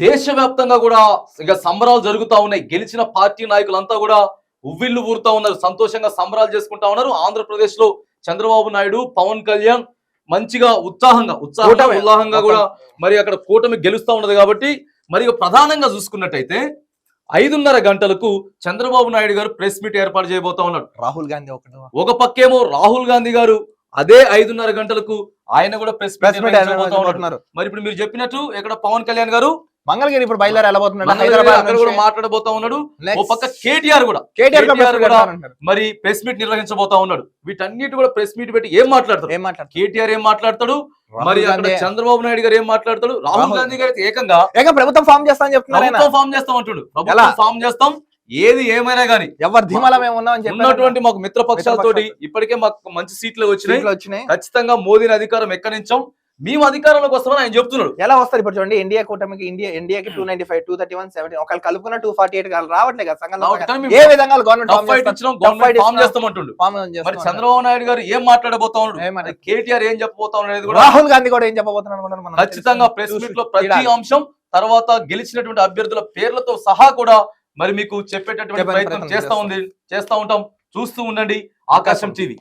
దేశవ్యాప్తంగా కూడా ఇక సంబరాలు జరుగుతా ఉన్నాయి. గెలిచిన పార్టీ నాయకులంతా కూడా ఉవ్విళ్ళు ఊరుతా ఉన్నారు. సంతోషంగా సంబరాలు చేసుకుంటా ఉన్నారు. ఆంధ్రప్రదేశ్లో చంద్రబాబు నాయుడు పవన్ కళ్యాణ్ మంచిగా ఉత్సాహంగా ఉత్సాహంగా. ఉల్లాహంగా కూడా మరి అక్కడ కూటమి గెలుస్తా ఉన్నది కాబట్టి మరి ప్రధానంగా చూసుకున్నట్టయితే ఐదున్నర గంటలకు చంద్రబాబు నాయుడు గారు ప్రెస్ మీట్ ఏర్పాటు చేయబోతా ఉన్నాడు రాహుల్ గాంధీ ఒక పక్కేమో రాహుల్ గాంధీ గారు అదే ఐదున్నర గంటలకు ఆయన కూడా ప్రెస్ మీట్ మరి ఇప్పుడు మీరు చెప్పినట్టు ఇక్కడ పవన్ కళ్యాణ్ గారు మంగళగిరి ఇప్పుడు బయలుదేరి వెళ్ళబోతున్నాడు. హైదరాబాద్ కూడా మాట్లాడబోతా ఉన్నాడు. ఓ పక్క కేటీఆర్ కూడా. కేటీఆర్ కూడా. మరి ప్రెస్ మీట్ నిర్వహించబోతా ఉన్నాడు. వీటన్నిటి కూడా ప్రెస్ మీట్ పెట్టి ఏం మాట్లాడతాడు? ఏం మాట్లాడుతున్నారు కేటీఆర్ ఏం మాట్లాడతాడు? మరి అక్కడ చంద్రబాబు నాయుడు గారు ఏం మాట్లాడతాడు? రాహుల్ గాంధీ గారు ఏకంగా ఏక ప్రభుత్వం ఫామ్ చేస్తా అని చెప్తున్నారు ఫామ్ చేస్తాం అంటుడు? ప్రభుత్వం ఫామ్ చేస్తాం. ఏది ఏమైనా గానీ. ఎవరు ధీమాల మేము ఉన్నామని చెప్పి ఉన్నటువంటి మాకు మిత్రపక్షాలతోటి మిత్రపక్షాలతో. ఇప్పటికే మాకు మంచి సీట్లు వచ్చినాయి. వచ్చినాయి. ఖచ్చితంగా మోదీని అధికారం ఎక్కడించాం మేము అధికారంలోకి వస్తామని ఆయన చెప్తున్నాడు. ఎలా వస్తారు ఇప్పుడు చూడండి ఇండియా కూటమికి ఇండియా ఇండియాకి two ninety five two thirty one seventy ఒకళ్ళు కలుపుకున్న టూ ఫార్టీ ఎయిట్ రావట్లేదు కదా ఏ విధంగా గవర్నమెంట్ మరి చంద్రబాబు నాయుడు గారు ఏం మాట్లాడబోతా ఉన్నాడు కేటీఆర్ ఏం చెప్పబోతా అనేది కూడా రాహుల్ గాంధీ కూడా ఏం మనం? ఖచ్చితంగా. ప్రెస్ మీట్లో ప్రతి. అంశం తర్వాత గెలిచినటువంటి అభ్యర్థుల పేర్లతో సహా కూడా మరి మీకు చెప్పేటటువంటి చెప్పే ప్రయత్నం ప్రయత్నం చేస్తా. ఉంది చేస్తా ఉంటాం. చూస్తూ ఉండండి ఆకాశం టీవీ.